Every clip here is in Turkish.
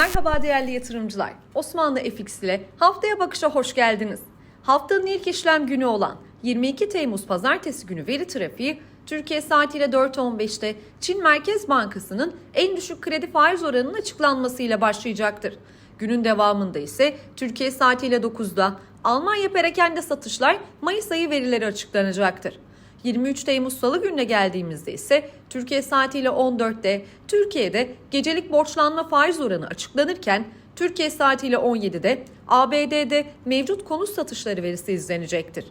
Merhaba değerli yatırımcılar. Osmanlı FX ile haftaya bakışa hoş geldiniz. Haftanın ilk işlem günü olan 22 Temmuz pazartesi günü veri trafiği Türkiye saatiyle 4.15'te Çin Merkez Bankası'nın en düşük kredi faiz oranının açıklanmasıyla başlayacaktır. Günün devamında ise Türkiye saatiyle 9'da Almanya perakende satışlar Mayıs ayı verileri açıklanacaktır. 23 Temmuz Salı gününe geldiğimizde ise Türkiye saatiyle 14'te Türkiye'de gecelik borçlanma faiz oranı açıklanırken Türkiye saatiyle 17'de ABD'de mevcut konut satışları verisi izlenecektir.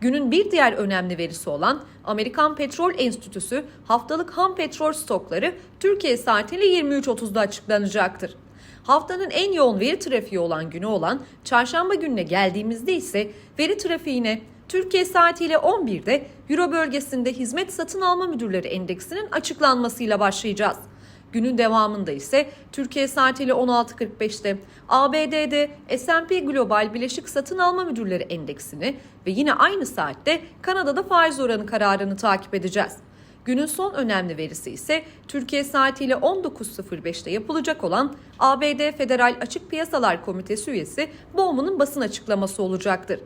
Günün bir diğer önemli verisi olan Amerikan Petrol Enstitüsü haftalık ham petrol stokları Türkiye saatiyle 23.30'da açıklanacaktır. Haftanın en yoğun veri trafiği olan günü olan çarşamba gününe geldiğimizde ise veri trafiğine Türkiye saatiyle 11'de Euro bölgesinde hizmet satın alma müdürleri endeksinin açıklanmasıyla başlayacağız. Günün devamında ise Türkiye saatiyle 16.45'te ABD'de S&P Global Bileşik Satın Alma Müdürleri Endeksini ve yine aynı saatte Kanada'da faiz oranı kararını takip edeceğiz. Günün son önemli verisi ise Türkiye saatiyle 19.05'te yapılacak olan ABD Federal Açık Piyasalar Komitesi üyesi Bowman'ın basın açıklaması olacaktır.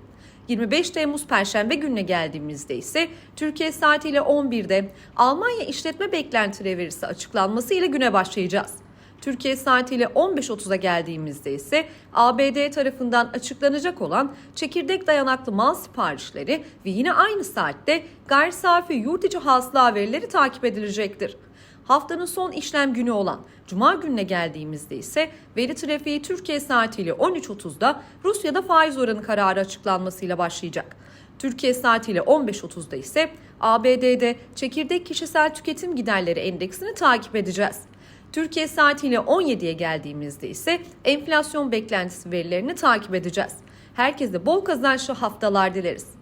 25 Temmuz Perşembe gününe geldiğimizde ise Türkiye saatiyle 11'de Almanya işletme beklentileri verisi açıklanması ile güne başlayacağız. Türkiye saatiyle 15.30'a geldiğimizde ise ABD tarafından açıklanacak olan çekirdek dayanaklı mal siparişleri ve yine aynı saatte gayri safi yurt içi hasıla verileri takip edilecektir. Haftanın son işlem günü olan Cuma gününe geldiğimizde ise veri trafiği Türkiye saatiyle 13.30'da Rusya'da faiz oranı kararı açıklanmasıyla başlayacak. Türkiye saatiyle 15.30'da ise ABD'de çekirdek kişisel tüketim giderleri endeksini takip edeceğiz. Türkiye saatiyle 17'ye geldiğimizde ise enflasyon beklentisi verilerini takip edeceğiz. Herkese bol kazançlı haftalar dileriz.